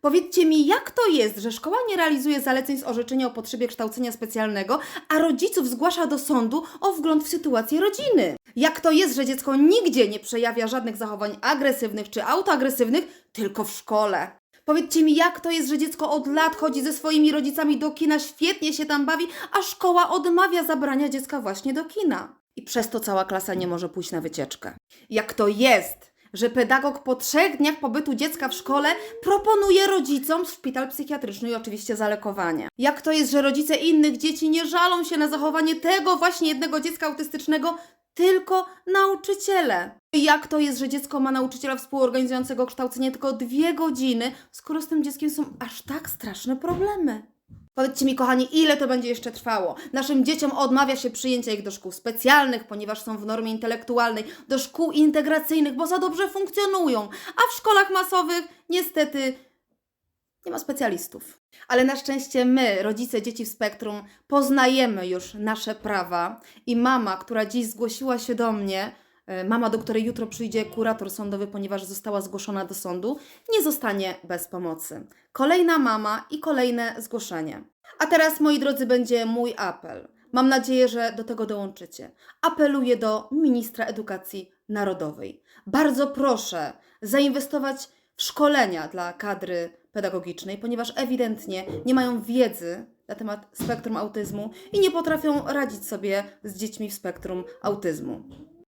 Powiedzcie mi, jak to jest, że szkoła nie realizuje zaleceń z orzeczenia o potrzebie kształcenia specjalnego, a rodziców zgłasza do sądu o wgląd w sytuację rodziny? Jak to jest, że dziecko nigdzie nie przejawia żadnych zachowań agresywnych czy autoagresywnych, tylko w szkole? Powiedzcie mi, jak to jest, że dziecko od lat chodzi ze swoimi rodzicami do kina, świetnie się tam bawi, a szkoła odmawia zabrania dziecka właśnie do kina? I przez to cała klasa nie może pójść na wycieczkę. Jak to jest, że pedagog po trzech dniach pobytu dziecka w szkole proponuje rodzicom szpital psychiatryczny i oczywiście zalekowanie. Jak to jest, że rodzice innych dzieci nie żalą się na zachowanie tego właśnie jednego dziecka autystycznego, tylko nauczyciele. Jak to jest, że dziecko ma nauczyciela współorganizującego kształcenie tylko dwie godziny, skoro z tym dzieckiem są aż tak straszne problemy? Powiedzcie mi, kochani, ile to będzie jeszcze trwało? Naszym dzieciom odmawia się przyjęcia ich do szkół specjalnych, ponieważ są w normie intelektualnej, do szkół integracyjnych, bo za dobrze funkcjonują, a w szkołach masowych niestety nie ma specjalistów. Ale na szczęście my, rodzice dzieci w spektrum, poznajemy już nasze prawa i mama, która dziś zgłosiła się do mnie, mama, do której jutro przyjdzie kurator sądowy, ponieważ została zgłoszona do sądu, nie zostanie bez pomocy. Kolejna mama i kolejne zgłoszenie. A teraz, moi drodzy, będzie mój apel. Mam nadzieję, że do tego dołączycie. Apeluję do ministra edukacji narodowej. Bardzo proszę zainwestować w szkolenia dla kadry pedagogicznej, ponieważ ewidentnie nie mają wiedzy na temat spektrum autyzmu i nie potrafią radzić sobie z dziećmi w spektrum autyzmu.